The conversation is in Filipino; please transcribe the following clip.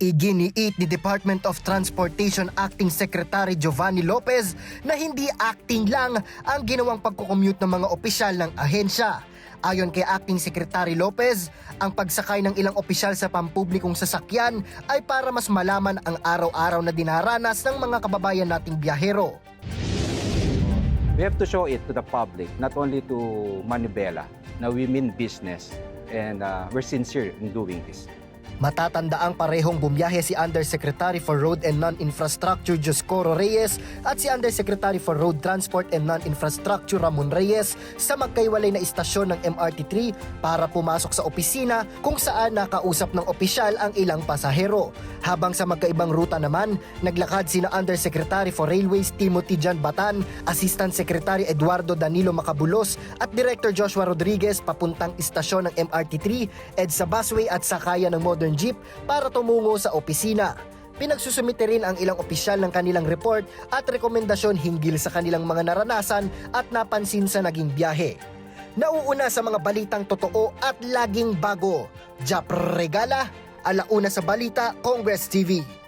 Iginiit ni Department of Transportation Acting Secretary Giovanni Lopez na hindi acting lang ang ginawang pagkukommute ng mga opisyal ng ahensya. Ayon kay Acting Secretary Lopez, ang pagsakay ng ilang opisyal sa pampublikong sasakyan ay para mas malaman ang araw-araw na dinaranas ng mga kababayan nating biyahero. We have to show it to the public, not only to Manibela, na we mean business and uh, we're sincere in doing this. Matatandaang parehong bumiyahe si Undersecretary for Road and Non-Infrastructure Joscoro Reyes at si Undersecretary for Road Transport and Non-Infrastructure Ramon Reyes sa magkaiwalay na istasyon ng MRT3 para pumasok sa opisina kung saan nakausap ng opisyal ang ilang pasahero. Habang sa magkaibang ruta naman, naglakad sina Undersecretary for Railways Timothy Jan Batan, Assistant Secretary Eduardo Danilo Macabulos at Director Joshua Rodriguez papuntang istasyon ng MRT3, EDSA Busway at sakaya ng Modern Jeep para tumungo sa opisina. Pinagsusumite rin ang ilang opisyal ng kanilang report at rekomendasyon hinggil sa kanilang mga naranasan at napansin sa naging biyahe. Nauuna sa mga balitang totoo at laging bago. Jap Regala, alauna sa balita, Congress TV.